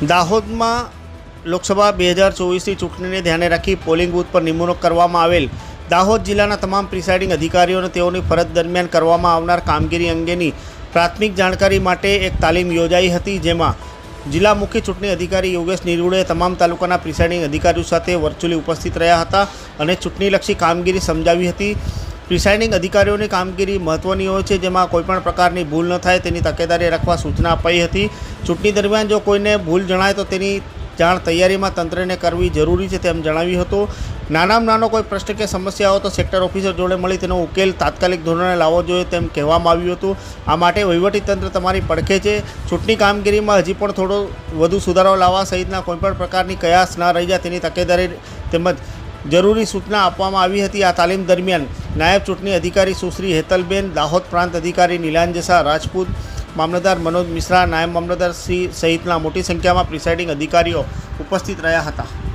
દાહોદમાં લોકસભા બે હજાર ચોવીસની ચૂંટણીને ધ્યાને રાખી પોલિંગ બૂથ પર નિમણૂક કરવામાં આવેલ દાહોદ જિલ્લાના તમામ પ્રિસાઇડિંગ અધિકારીઓને તેઓની ફરજ દરમિયાન કરવામાં આવનાર કામગીરી અંગેની પ્રાથમિક જાણકારી માટે એક તાલીમ યોજાઈ હતી, જેમાં જિલ્લા મુખ્ય ચૂંટણી અધિકારી યોગેશ નિરૂડે તમામ તાલુકાના પ્રિસાઇડિંગ અધિકારીઓ સાથે વર્ચ્યુઅલી ઉપસ્થિત રહ્યા હતા અને ચૂંટણીલક્ષી કામગીરી સમજાવી હતી. પ્રિસાઇડિંગ અધિકારીઓની કામગીરી મહત્વની હોય છે, જેમાં કોઈપણ પ્રકારની ભૂલ ન થાય, તેની તકેદારી રાખવા સૂચના અપાઈ હતી. ચૂંટણી દરમિયાન જો કોઈને ભૂલ જણાય, તો તેની જાણ તૈયારીમાં તંત્રને કરવી જરૂરી છે તેમ જણાવ્યું હતું. નાનામાં નાનો કોઈ પ્રશ્ન કે સમસ્યા હોય, તો સેક્ટર ઓફિસર જોડે મળી તેનો ઉકેલ તાત્કાલિક ધોરણે લાવવો જોઈએ તેમ કહેવામાં આવ્યું હતું. આ માટે વહીવટીતંત્ર તમારી પડખે છે. ચૂંટણી કામગીરીમાં હજી પણ થોડો વધુ સુધારો લાવવા સહિતના કોઈપણ પ્રકારની કયાસ ના રહી જાય તેની તકેદારી તેમજ જરૂરી સૂચના આપવામાં આવી હતી. આ તાલીમ દરમિયાન નાયબ ચૂંટણી અધિકારી સુશ્રી હેતલબેન, દાહોદ પ્રાંત અધિકારી નીલાંજસા રાજપૂત મામલતદાર મનોજ મિશ્રા, નાયબ મામલતદાર શ્રી સહિતના મોટી સંખ્યામાં પ્રિસાઇડિંગ અધિકારીઓ ઉપસ્થિત રહ્યા હતા.